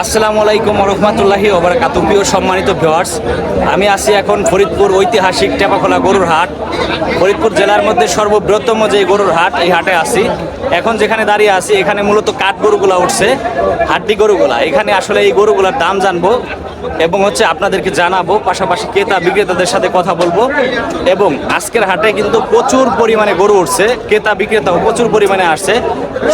আসসালামু আলাইকুম রহমতুল্লাহি ওবরাকাতু প্রিয় সম্মানিত ভিউয়ার্স আমি আছি এখন ফরিদপুর ঐতিহাসিক টেপাখোলা গরুর হাট। ফরিদপুর জেলার মধ্যে সর্ববৃহত্তম যে গরুর হাট, এই হাটে আছি। এখন যেখানে দাঁড়িয়ে আছি, এখানে মূলত কাঠ গরুগুলা উঠছে, হাড্ডি গরুগুলা। এখানে আসলে এই গরুগুলার দাম জানব এবং হচ্ছে আপনাদেরকে জানাব, পাশাপাশি ক্রেতা বিক্রেতাদের সাথে কথা বলব। এবং আজকের হাটে কিন্তু প্রচুর পরিমাণে গরু উঠছে, ক্রেতা বিক্রেতাও প্রচুর পরিমাণে আসছে।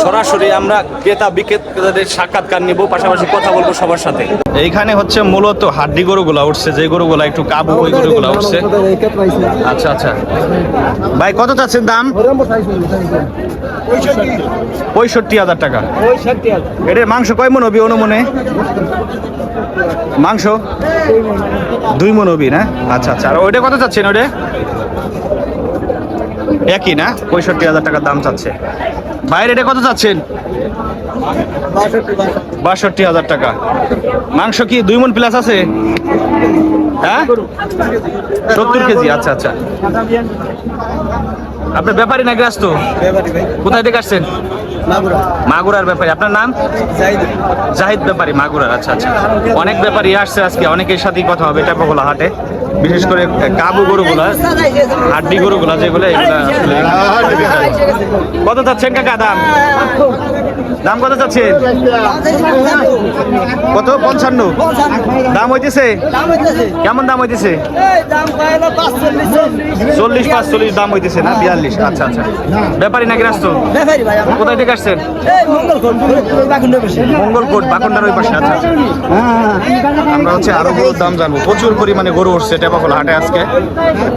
সরাসরি আমরা ক্রেতা বিক্রেতাদের সাক্ষাৎকার নিব, পাশাপাশি কথা বলব সবার সাথে এইখানে হচ্ছে মূলত হাড্ডি গরুগুলা উঠছে, যে গরুগুলা একটু কাবু ওই গরুগুলা উঠছে। আচ্ছা আচ্ছা। ভাই, কত চাচ্ছেন দাম? পঁয়ষট্টি হাজার টাকা। এটার মাংস কয় মন হবি অনুমনে? মাংস? দুই মন হবি না? আচ্ছা আচ্ছা। আর ওইটা কত চাচ্ছেন ওইটা? একই না? পঁয়ষট্টি হাজার টাকার দাম চাচ্ছে। বাইরে এটা কত চাচ্ছেন? বাষট্টি হাজার টাকা। মাংস কি দুই মন প্লাস আছে? হ্যাঁ? সত্তর কেজি আচ্ছা আচ্ছা। আপনার ব্যাপারই না গ্রাস তো কোথায় থেকে আসছেন? মাগুরার ব্যাপারী। আপনার নাম? জাহিদ। ব্যাপারী মাগুরার আচ্ছা আচ্ছা। অনেক ব্যাপারী আসছে আজকে অনেকের সাথেই কথা হবে টেপাগোলা হাটে। বিশেষ করে কাবু গরুগুলা হাড্ডি গরুগুলা যেগুলো এগুলা আসলে হাটে বিক্রি হয়। কত চাচ্ছেন কাকা দাম? দাম কত চাচ্ছেন? কত? পঞ্চান্ন। দাম হইতেছে? কেমন দাম হইতেছে? চল্লিশ, পাঁচচল্লিশ দাম হইতেছে না? বিয়াল্লিশ। আচ্ছা আচ্ছা। ব্যাপারী নাকি রাস্তো কোথায় থেকে আসছেন? মঙ্গলকোট বাকন্ডার ওই পাশে। আচ্ছা আচ্ছা। আমরা হচ্ছে আরও গরুর দাম জানব। প্রচুর পরিমাণে গরু উঠছে টেপাখোলা হাটে আজকে।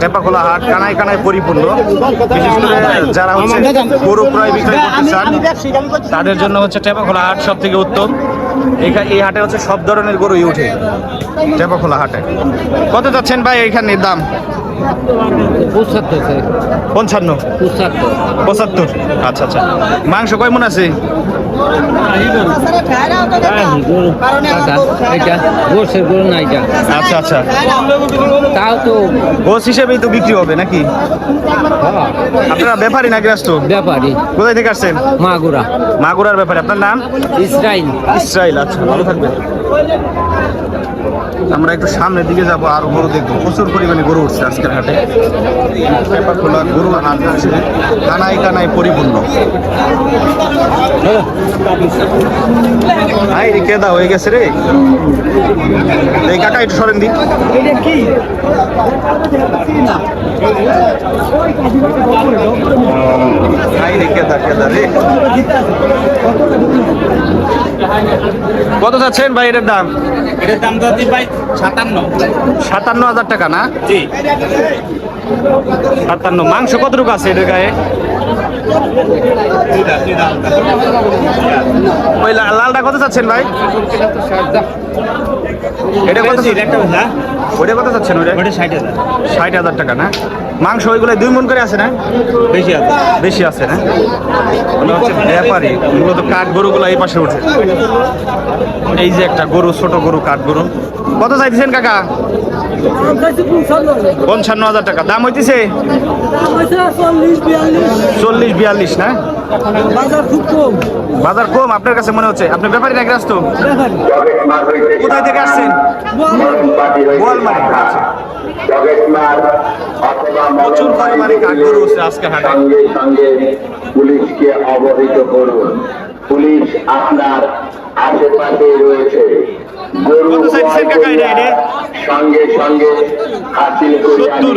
টেপা টেপাখোলা হাট কানায় কানায় পরিপূর্ণ। বিশেষ করে যারা হচ্ছে গরু ক্রয় বিক্রয় করতে চান, তাদের জন্য হচ্ছে টেপাখোলা হাট সব থেকে উত্তম এই হাটে হচ্ছে সব ধরনের গরুই উঠে টেপাখোলা হাটে। কত যাচ্ছেন ভাই এইখানে দাম? পঞ্চান্ন? পঁচাত্তর। আচ্ছা আচ্ছা। মাংস কয় মন আছে? না আচ্ছা আচ্ছা। তাও তো গোস হিসেবেই তো বিক্রি হবে নাকি? হ্যাঁ, আপনারা ব্যাপারী নাকি রাস্ত ব্যাপারী। কোথায় থেকে আসছেন? মাগুরা। মাগুরার ব্যাপারে আপনার নাম? ইসরাইল। ইসরায়েল আচ্ছা ভালো থাকবেন। আমরা একটু সামনের দিকে যাব, আর গরু দেখব। প্রচুর পরিমাণে গরু উঠছে আজকের হাটে। পেপার খোলা গরু হচ্ছে কানায় কানায় পরিপূর্ণ। হাই রে কেদা হয়ে গেছে রে। এই কাকা, একটু সরেন রে কেদা রে। কত চাচ্ছেন ভাই এটার দাম? এটার দাম যদি ভাই সাতান্ন। সাতান্ন হাজার টাকা না? জি। সাতান্ন। মাংস কতটুকু আছে এটার গায়ে? ওই লালটা কত চাচ্ছেন ভাই? এটা কত একটা কত চাচ্ছেন ওইটা? ওটা ষাট হাজার। ষাট হাজার টাকা না? মাংস ওইগুলো দুই মন করে আছে না? বেশি আছে। বেশি আছে না? ওগুলো হচ্ছে ব্যাপারী। মূলত কাঠ গরুগুলো এই পাশে উঠে। এই যে একটা গরু ছোট গরু কাঠ গরু কত চাইতেছেন কাকা? পঞ্চান্ন হাজার টাকা। দাম হইতেছে? চল্লিশ বিয়াল্লিশ, না? বাজার কম, আপনার কাছে মনে হচ্ছে। আপনি ব্যাপারী নাকি রাস্তো কোথায় থেকে আসছেন? আচ্ছা। প্রচুর পরিমাণে কাঠ গরু হচ্ছে আজকে হাটে। পুলিশকে অবহিত করুন। পুলিশ আপনার আশেপাশে রয়েছে। কত চাইছেন কাকা এটা, এটা? সঙ্গে সঙ্গে হাসিল করে সত্তর।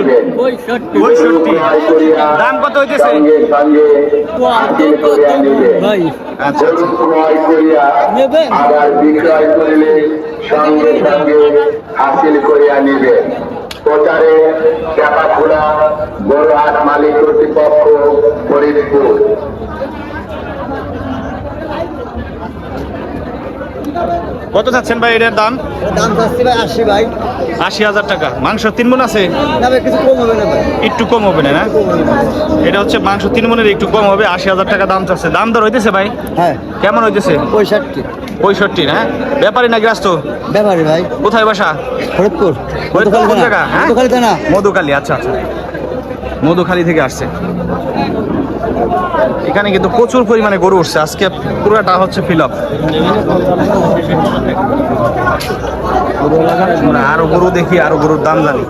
পঁয়ষট্টি ক্রয় করিয়া দাম কত হইতেছে? সঙ্গে সঙ্গে হাসিল করে আনিবেন আচ্ছা গরু ক্রয় করিয়া আবার বিক্রয় করিলে সঙ্গে সঙ্গে হাসিল করে আনিবেন প্রচারে চাপাখোলা বড়হাট মালিক কর্তৃপক্ষ ফরিদপুর। কত চাচ্ছেন ভাই এটার দাম? দাম চাচ্ছি ভাই আশি ভাই। আশি হাজার টাকা। মাংস তিন মন আছে? কিছু কম হবে না একটু কম হবে না না? এটা হচ্ছে মাংস তিন মনের একটু কম হবে আশি হাজার টাকা দাম চাচ্ছে। দাম দর হইতেছে ভাই? হ্যাঁ। কেমন হইতেছে? পঁয়ষট্টি। পঁয়ষট্টি না? ব্যাপারী না গ্রাস্ত? ব্যাপারি ভাই। কোথায় বাসা? ফরিদপুর। ফরিদপুর কোন জায়গা? হ্যাঁ? মধুখালী আচ্ছা আচ্ছা। মধুখালী থেকে আসছে। এখানে কিন্তু প্রচুর পরিমাণে গরু উঠছে। আজকে পুরোটা হচ্ছে ফিল আপ আরও গরু দেখি আরও গরুর দাম জানি।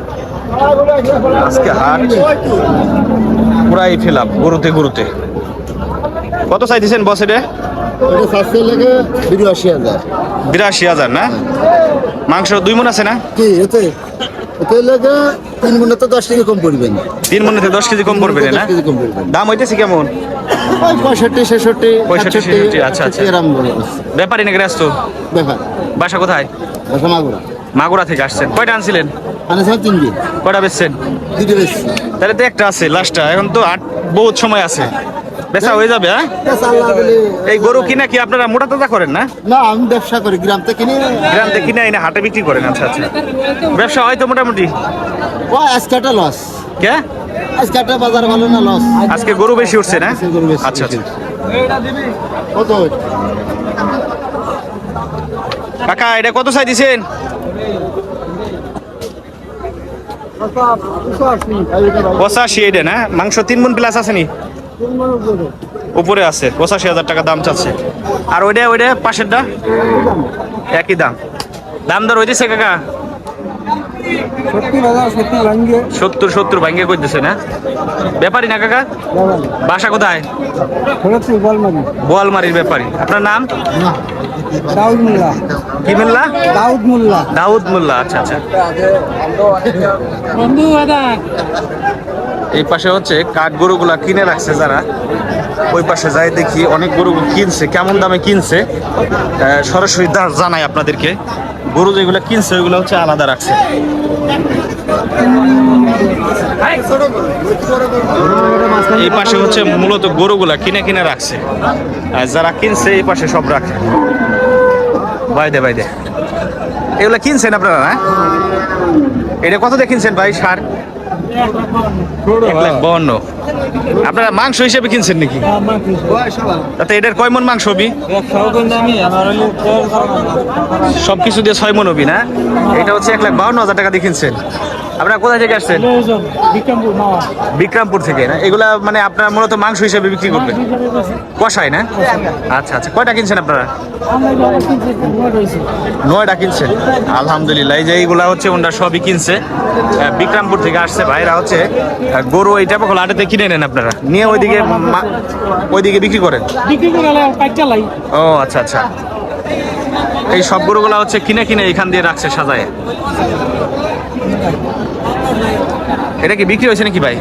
আজকে হাট পুরাই ফেলাপ গরুতে গরুতে। কত চাইতেছেন বস এটা? বিরাশি হাজার। বিরাশি হাজার না? মাংস দুই মন আছে না? কি এতে? তিন গুণে তো দশ টাকা কম পড়বেন তিন মন দশ কেজি কম পড়বে না? কেজি দাম হইতেছে কেমন? ওই পঁয়ষট্টি ছেষট্টি পঁয়ষট্টি, আচ্ছা, আচ্ছা। এরম বলে ব্যাপারী নাকি ব্যস্ত ব্যাপার। বাসা কোথায়? দেখা মাগুরা। মাগুরা থেকে আসছেন। কয়টা আনছিলেন? তিন দিন কয়টা বেচছেন? দুটো তাহলে তো একটা আছে লাস্টটা এখন তো আট বহুত সময় আছে। বেচা হয়ে যাবে হ্যাঁ? এই গরু কিনা কি আপনারা মোটা তাজা করেন না? না আমি ব্যবসা করি গ্রাম থেকে কিনে গ্রাম থেকে কিনে এনে হাটে বিক্রি করেন আচ্ছা আচ্ছা। ব্যবসা হয়তো মোটামুটি? ও আজকে একটা লস কে? আজকে একটা বাজার ভালো না লস? আজকে গরু বেশি উঠছে না? আচ্ছা আচ্ছা। কত কাকা এটা কত চাই দিছেন? পঁচাশি এটা না? মাংস তিন মন প্লাস আছে নি? উপরে আছে পঁচাশি হাজার টাকা দাম চাচ্ছে। আর ওইটা ওইটা পাশেরটা? একই দাম। দাম দর হইতেছে কাকা? সত্তর সত্তর ভাঙ্গে করতেছে না ব্যাপারী না কাকা? বাসা কোথায়? বোয়ালমারির ব্যাপারী আপনার নাম? দাউদ মোল্লা। কি মিল্লা? দাউদ মোল্লা। দাউদ মোল্লা আচ্ছা আচ্ছা। এই পাশে হচ্ছে কাঠ গরুগুলা কিনে রাখছে যারা। ওই পাশে যাই দেখি অনেক গরু কিনছে কেমন দামে কিনছে। সরাসরি দাম জানাই আপনাদেরকে। গরু যেগুলো কিনছে, ওইগুলো হচ্ছে আলাদা রাখছে। এই পাশে হচ্ছে মূলত গরুগুলা কিনে কিনে রাখছে। আর যারা কিনছে, এই পাশে সব রাখে। বাইদে বাইদে এগুলো কিনছেন আপনারা হ্যাঁ? এটা কত দিয়ে কিনছেন ভাই, সার? এক লাখ বাউন্ন। আপনারা মাংস হিসেবে কিনছেন নাকি? তাতে এটার কয় মন মাংস হবি সব কিছু দিয়ে ছয় মন হবি না? এটা হচ্ছে এক লাখ বাউন্ন হাজার টাকা দিয়ে কিনছেন। আপনারা কোথা থেকে আসছেন? বিক্রমপুর থেকে না? এগুলা মানে আপনারা মূলত মাংস হিসেবে বিক্রি করবেন? কষায় না? আচ্ছা আচ্ছা। কয়টা কিনছেন আপনারা? নয়টা কিনছেন? আলহামদুলিল্লাহ এই যে এইগুলা হচ্ছে ওনারা সবই কিনছে। বিক্রমপুর থেকে আসছে ভাইরা হচ্ছে গরু এইটা পকল আটেতে কিনে নেন আপনারা? নিয়ে ওইদিকে ওইদিকে বিক্রি করেন? ও আচ্ছা আচ্ছা। এই সব গরুগুলা হচ্ছে কিনে কিনে এখান দিয়ে রাখছে সাজায়। এটা কি বিক্রি হয়েছে নাকি ভাই?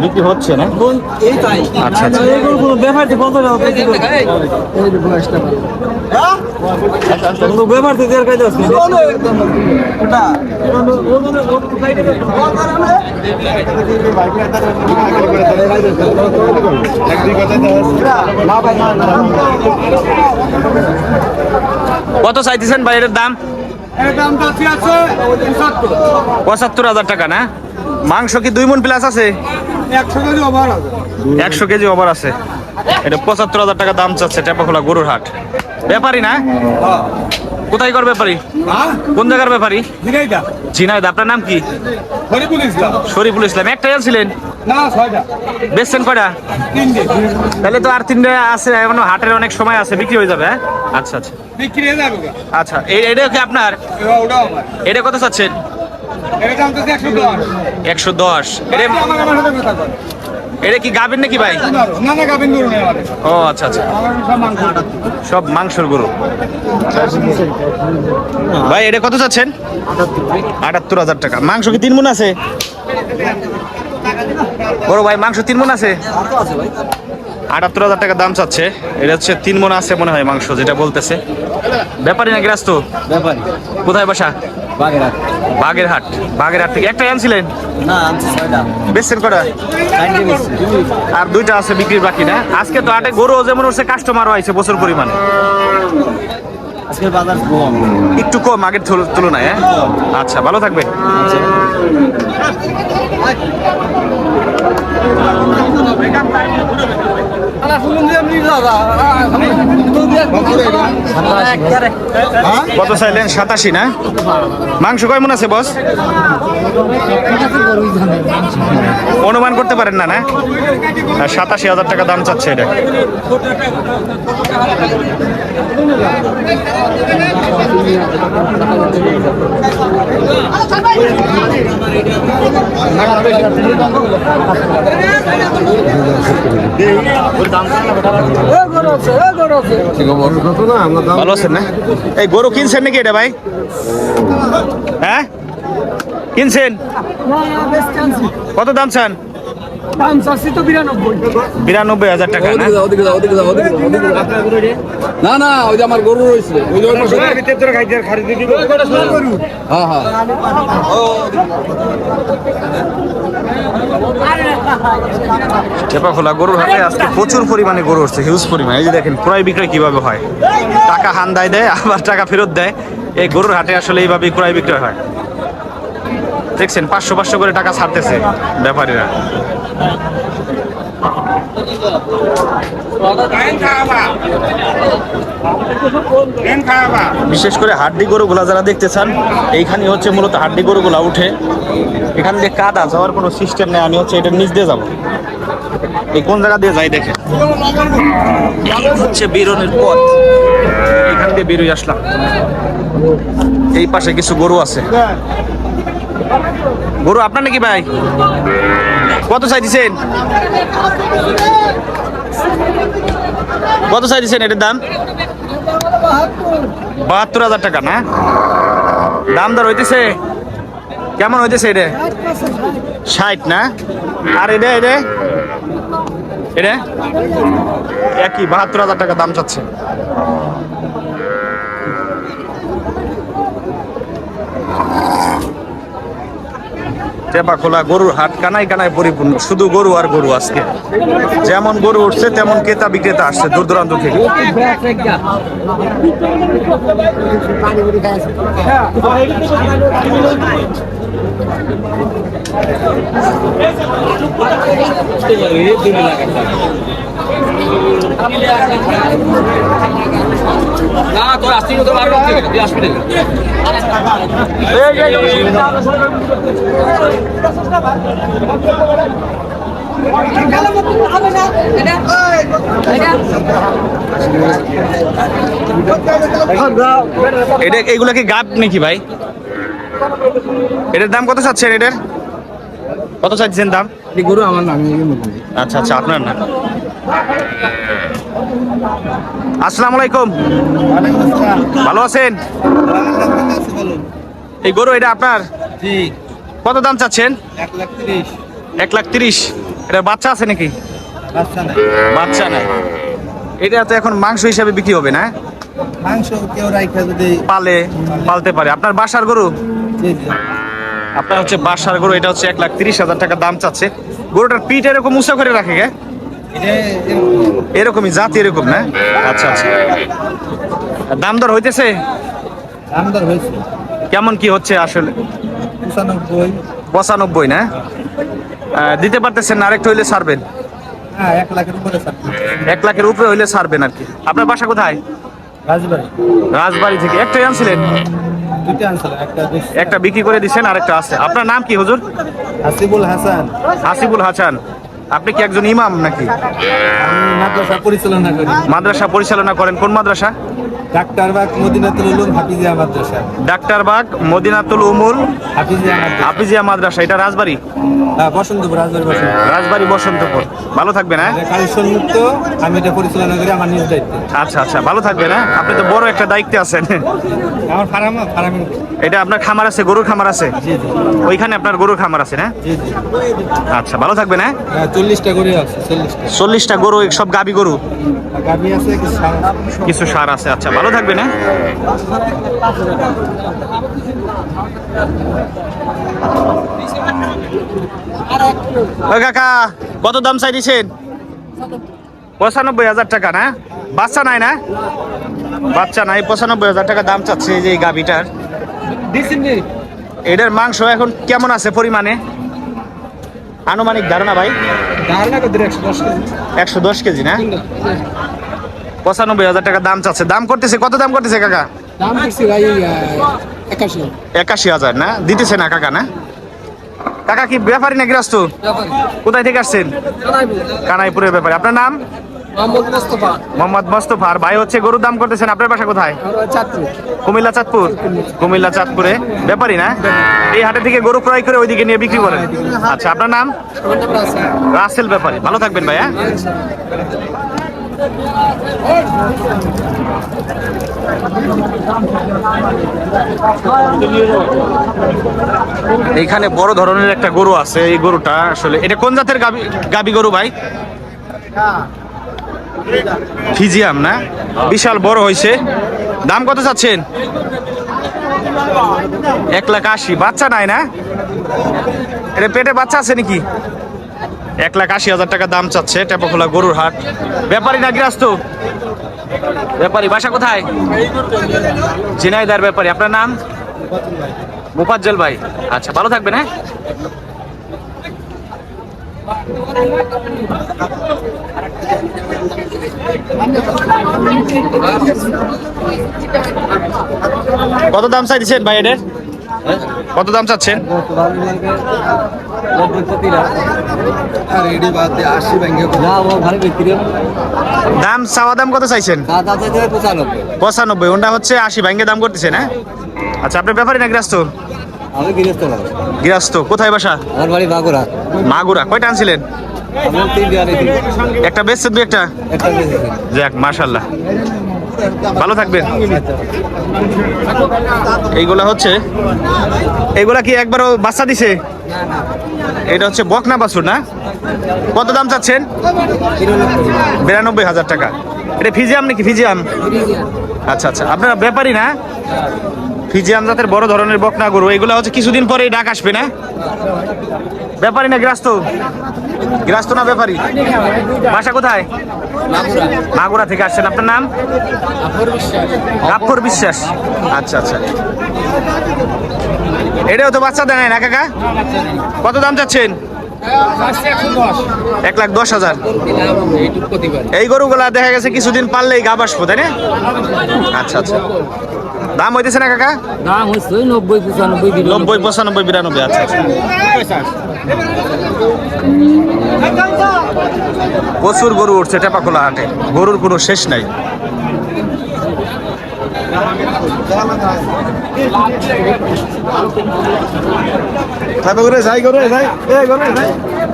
বিক্রি হচ্ছে না? আচ্ছা আচ্ছা। কত চাইতেছেন ভাই এটার দাম? পঁচাত্তর। হাজার টাকা না? মাংস কি দুই মন প্লাস আছে? একশো কেজি ওভার আছে। এটা পঁচাত্তর হাজার টাকা দাম চাচ্ছে টেপাখোলা গরুর হাট। ব্যাপারী না? কোথায় কর ব্যাপারী? কোন জায়গার ব্যাপারী? ঝিনাইদা। আপনার নাম কি? শরীফুল ইসলাম। একটাই আনছিলেন? বেচছেন কয়টা? তাহলে তো আর তিনটে আছে এখনও হাটের অনেক সময় আছে বিক্রি হয়ে যাবে হ্যাঁ? আচ্ছা আচ্ছা। আচ্ছা এই- এটা কি আপনার? এটা কত চাচ্ছেন? একশো দশ। এটা এটা কি গাবেন নাকি ভাই? ও আচ্ছা আচ্ছা। সব মাংসের গরু। ভাই এটা কত চাচ্ছেন? আটাত্তর হাজার টাকা। মাংস কি তিন মন আছে? বড় ভাই মাংস তিন মন আছে? আটাত্তর হাজার টাকা দাম চাচ্ছে। এটা হচ্ছে তিন মন আছে মনে হয় মাংস যেটা বলতেছে। ব্যাপারী না গ্রাস্ত ব্যাপারী। কোথায় বাসা? বাগেরহাট। বাগেরহাট। বাগেরহাট থেকে একটাই আনছিলেন? না আনছি ছয়টা। বেচছেন কটা আর দুইটা আছে বিক্রির বাকি না? আজকে তো আটে গরু যেমন হচ্ছে কাস্টমারও আইছে প্রচুর পরিমাণে। আজকের বাজার কম। একটু কম আগের তুলনায় হ্যাঁ? আচ্ছা ভালো থাকবে। কত চাইলেন? সাতাশি না? মাংস কয় মন আছে, বস? অনুমান করতে পারেন না না? সাতাশি হাজার টাকা দাম চাচ্ছে এটা। ভালো আছেন না? এই গরু কিনছেন নাকি এটা ভাই? হ্যাঁ? কিনছেন? কত দাম চান? বিরানব্বই। হাজার টাকা না? না না ওই যে আমার গরু রয়েছে। ওই যে হ্যাঁ হ্যাঁ। চেপা গরুর হাটে আজকে প্রচুর পরিমাণে গরু উঠছে হিউজ পরিমাণে। এই যে দেখেন ক্রয় বিক্রয় কীভাবে হয়? টাকা হান্দায় দেয় আবার টাকা ফেরত দেয়। এই গরুর হাটে আসলে এইভাবেই ক্রয় বিক্রয় হয়। দেখছেন পাঁচশো পাঁচশো করে টাকা ছাড়তেছে ব্যাপারীরা। বিশেষ করে হাড্ডি গরুগুলা যারা দেখতে চান এইখানে হচ্ছে মূলত হাড্ডি গরুগুলা উঠে। এখান দিয়ে কাদা যাওয়ার কোনো সিস্টেম নেই, আমি হচ্ছে এটার নিচ দিয়ে যাব। এই কোন জায়গা দিয়ে যাই দেখে হচ্ছে বেরোনের পথ। এখান দিয়ে বেরোয় আসলাম। এই পাশে কিছু গরু আছে। গরু আপনার নাকি ভাই? কত চাই দিছেন কত চাই দিছেন এটার দাম? বাহাত্তর হাজার টাকা, না? দাম দর হইতেছে? কেমন হইতেছে এটা? ষাট, না? আর এটা এটা? এটা? একই, বাহাত্তর হাজার টাকা দাম চাচ্ছে। চেপা খোলা, গরুর হাট কানায় কানায় পরিপূর্ণ। শুধু গরু আর গরু আজকে। যেমন গরু উঠছে, তেমন ক্রেতা বিক্রেতা আসছে দূর দূরান্ত থেকে। না তোর আসতে তো মারো তুই আসবি না। এটা এগুলা কি গাব নাকি ভাই? এটার দাম কত চাচ্ছেন এটার? কত চাচ্ছেন দাম? গরু আমার নাম আচ্ছা আচ্ছা আপনার না। আসসালামু আলাইকুম ভালো আছেন? এই গরু এটা আপনার? কত দাম চাচ্ছেন? এক লাখ তিরিশ। এটা বাচ্চা আছে নাকি? বাচ্চা নাই। এটা তো এখন মাংস হিসাবে বিক্রি হবে না? মাংস কেউ রাইখা যদি পালে পালতে পারে। আপনার বাসার গরু? আপনার হচ্ছে বাসার গরু এটা হচ্ছে এক লাখ তিরিশ হাজার টাকা দাম চাচ্ছে। গরুটার পিঠ এরকম উঁচা করে রাখে গে এরকমই জাতি এরকম না? আচ্ছা আচ্ছা। দাম দর হইতেছে? দাম দর হয়েছে। কেমন কি হচ্ছে আসলে? পঁচানব্বই। না? দিতে পারতেছেন আরেকটু হইলে ছাড়বেন। হ্যাঁ এক লাখের উপরে হইলে ছাড়বেন আর কি। আপনার বাসা কোথায়? রাজবাড়ি। রাজবাড়ি থেকে। একটাই আনছিলেন? একটা বিক্রি করে দিচ্ছেন আরেকটা আছে। আপনার নাম কি হুজুর? হাসিবুল হাসান। হাসিবুল হাসান। আপনি কি একজন ইমাম নাকি? মাদ্রাসা পরিচালনা করি। মাদ্রাসা পরিচালনা করেন কোন মাদ্রাসা? ডাক্তার বাগ মদিনাতুল উলুম হাফিজিয়া মাদ্রাসা। ডাক্তার বাগ মদিনাতুল উমুল হাফিজিয়া মাদ্রাসা। এটা রাজবাড়ি? হ্যাঁ, বসন্তপুর রাজবাড়ি রাজবাড়ি বসন্তপুর। ভালো থাকবেন হ্যাঁ? মুক্ত আমি এটা পরিচালনা করি আমার নিজ দায়িত্ব। আচ্ছা আচ্ছা ভালো থাকবেন হ্যাঁ? আপনি তো বড় একটা দায়িত্বে আছেন। আমার ফার্ম ফার্মের এটা আপনার খামার আছে গরুর খামার আছে? জি জি। ওইখানে আপনার গরুর খামার আছে না জি জি। আচ্ছা ভালো থাকবেন হ্যাঁ? হ্যাঁ, চল্লিশটা আছে গরু সব গাবি গরু? কিছু সার আছে। আচ্ছা ভালো থাকবেন হ্যাঁ ওই কাকা কত দাম চাই দিছেন পঁচানব্বই হাজার টাকা না? বাচ্চা নাই না? বাচ্চা নাই পঁচানব্বই হাজার টাকা দাম চাচ্ছে এই যে এই গাভিটার এটার মাংস এখন কেমন আছে পরিমাণে? আনুমানিক ধারণা ভাই? একশো দশ কেজি? না? পঁচানব্বই হাজার টাকা দাম চাচ্ছে। দাম করতেছে কত দাম করতেছে কাকা? একাশি। হাজার না? দিতেছে না কাকা না? কাকা কি ব্যাপারী না গৃহস্থ? কোথায় থেকে আসছেন? কানাইপুরের ব্যাপারে। আপনার নাম? মোহাম্মদ মোস্তফা। আর ভাই হচ্ছে গরুর দাম করতেছেন আপনার বাসা কোথায়? কুমিল্লা চাঁদপুর? কুমিল্লা চাঁদপুরে। ব্যাপারী না? এই হাটে থেকে গরু ক্রয় করে ওইদিকে নিয়ে বিক্রি করেন। আচ্ছা আপনার নাম? রাসেল। ব্যাপারী। ভালো থাকবেন ভাইয়া এইখানে বড় ধরনের একটা গরু আছে এই গরুটা আসলে এটা কোন জাতের গাবি গাবি গরু ভাই? ফিজিয়াম, না? বিশাল বড় হয়েছে দাম কত চাচ্ছেন? এক লাখ আশি। বাচ্চা নাই, না? এটা পেটে বাচ্চা আছে নাকি? এক লাখ আশি হাজার টাকা দাম চাচ্ছে টেপাখোলা গরুর হাট। ব্যাপারী না গৃহস্থ? ব্যাপারী, বাসা কোথায়? ঝিনাইদার ব্যাপারী। আপনার নাম? মুফাজ্জল ভাই। আচ্ছা ভালো থাকবেন হ্যাঁ? কত দাম চাইছেন ভাই এদের কত দাম চাচ্ছেন? দাম চাওয়া দাম কত চাইছেন? পঁচানব্বই। ওটা হচ্ছে আশি ভাঙ্গে দাম করতেছে না আচ্ছা আপনার ব্যাপারই না গৃহস্থ? আমি গৃহস্থ গৃহস্থ কোথায় বাসা? আমার বাড়ি বাগুড়া মাগুরা কয়টা আনছিলেন? একটা বেচছেন দু একটা? যাক মাশাল্লাহ ভালো থাকবেন। এইগুলা হচ্ছে, এইগুলা কি একবারও বাচ্চা দিছে? এটা হচ্ছে বকনা বাছুর, না? কত দাম চাচ্ছেন? বিরানব্বই হাজার টাকা। এটা ফিজিয়াম নাকি ফিজিয়াম? আচ্ছা আচ্ছা। আপনারা ব্যাপারী না? ফিজিয়াম জাতের বড় ধরনের বকনা গরু, এগুলো হচ্ছে কিছুদিন পরে ডাক আসবে, না? ব্যাপারী না, গ্রাস্ত? গ্রাস্ত না ব্যাপারী? বাসা কোথায়? মাগুরা থেকে আসছেন, আপনার নাম? গাফর বিশ্বাস। আচ্ছা আচ্ছা। এটাও তো বাচ্চা দেয় না, কাকা? কত দাম চাচ্ছেন? এক লাখ দশ হাজার। এই গরুগুলা দেখা গেছে কিছুদিন পারলেই গা বাসবো তাই না? আচ্ছা আচ্ছা। দাম হইতেছে না কাকা? দাম ওই নব্বই পঁচানব্বই নব্বই পঁচানব্বই বিরানব্বই আচ্ছা। প্রচুর গরু উঠছে টেপাখোলা হাটে। গরুর কোনো শেষ নাই।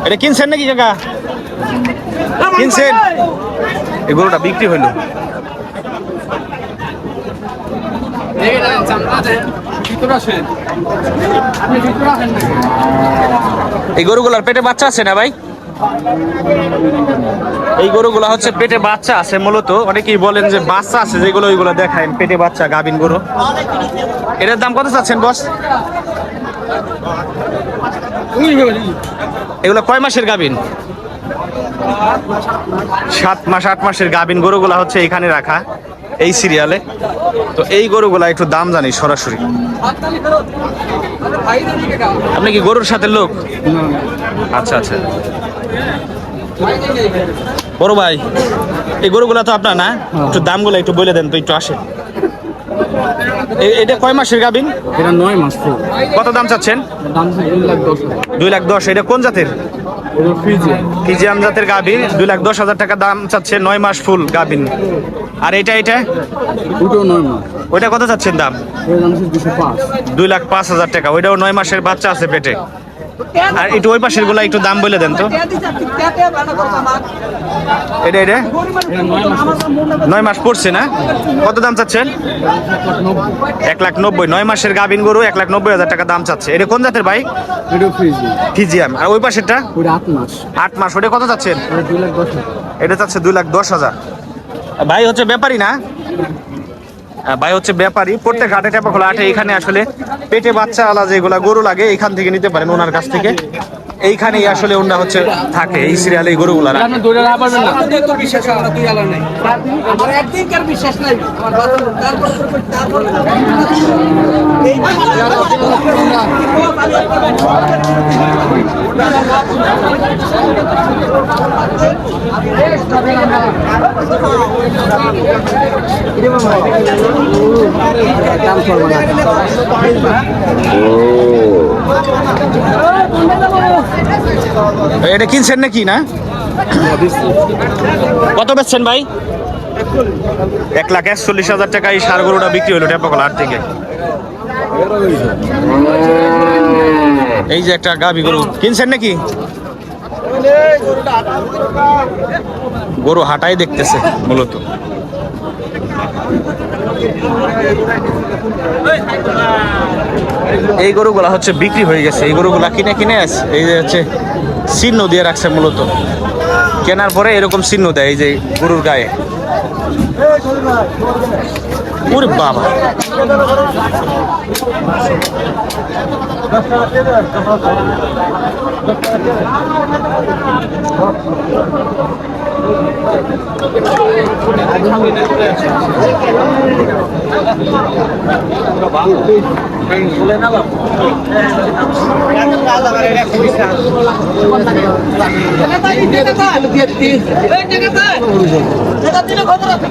এটা কিনছেন নাকি কাকা? কিনছেন? এই গরুটা বিক্রি হইল। এই গরুগুলার পেটে বাচ্চা আছে না ভাই? এই গরুগুলা হচ্ছে পেটে বাচ্চা আছে মূলত। অনেকেই বলেন যে বাচ্চা আছে যেগুলো ওইগুলো দেখায়। পেটে বাচ্চা গাভিন গরু। এটার দাম কত চাচ্ছেন বস? এগুলো কয় মাসের গাবিন সাত মাস আট মাসের গাবিন গরুগুলা হচ্ছে এখানে রাখা। এই সিরিয়ালে। তো এই গরুগুলা একটু দাম জানি সরাসরি। আপনি কি গরুর সাথে লোক? আচ্ছা আচ্ছা। বড় ভাই এই গরুগুলা তো আপনার না? একটু দামগুলো একটু বলে দেন তো একটু আসে এটা কয় মাসের গাবিন এটা নয় মাস কত দাম চাচ্ছেন? দুই লাখ দশ এটা কোন জাতের? ফিজিয়াম জাতের গাভী দুই লাখ দশ হাজার টাকা দাম চাচ্ছে নয় মাস ফুল গাভিন আর এটা এটা ওইটা কত চাচ্ছেন দাম? দুই লাখ পাঁচ হাজার টাকা। ওইটাও নয় মাসের বাচ্চা আছে পেটে। আর একটু ওই পাশেরগুলা একটু দাম বলে দেন তো। এটা এটা? নয় মাস পড়ছে না? কত দাম চাচ্ছেন? এক লাখ নব্বই। নয় মাসের গাভিন গরু এক লাখ নব্বই হাজার টাকা দাম চাচ্ছে। এটা কোন জাতের ভাই? ফিজিয়াম আর ওই পাশেরটা? আট মাস। আট মাস। ওটা কত চাচ্ছেন? এটা চাচ্ছে দুই লাখ দশ হাজার। ভাই হচ্ছে ব্যাপারী না? ভাই হচ্ছে ব্যাপারী, প্রত্যেক হাটে টেপা খোলা। এখানে আসলে পেটে বাচ্চা আলা যেগুলা গরু লাগে, এখান থেকে নিতে পারেন ওনার কাছ থেকে। এইখানেই আসলে ওনারা হচ্ছে থাকে এই সিরিয়ালে এই গরুগুলা রাখে। আপনি দৌড়ে না পারবেন না বিশ্বাস আমরা দুই আলা নাই আমার একদিনকার বিশ্বাস নাই আমার তারপর তারপর দাম করব না এটা কিনছেন নাকি, না? কত বেচছেন ভাই? এক লাখ একচল্লিশ হাজার টাকা এই সার গরুটা বিক্রি হলো টেপাকলা হাট থেকে। এই যে একটা গাভি গরু। কিনছেন নাকি? গরু হাটাই দেখতেছে, মূলত। এই গরুগুলা হচ্ছে বিক্রি হয়ে গেছে। এই গরুগুলা কিনে কিনে এই যে হচ্ছে চিহ্ন দিয়ে রাখছে মূলত। কেনার পরে এরকম চিহ্ন দেয় এই যে গরুর গায়ে। ওরে বাবা। টাকা দিলে কত রাখতে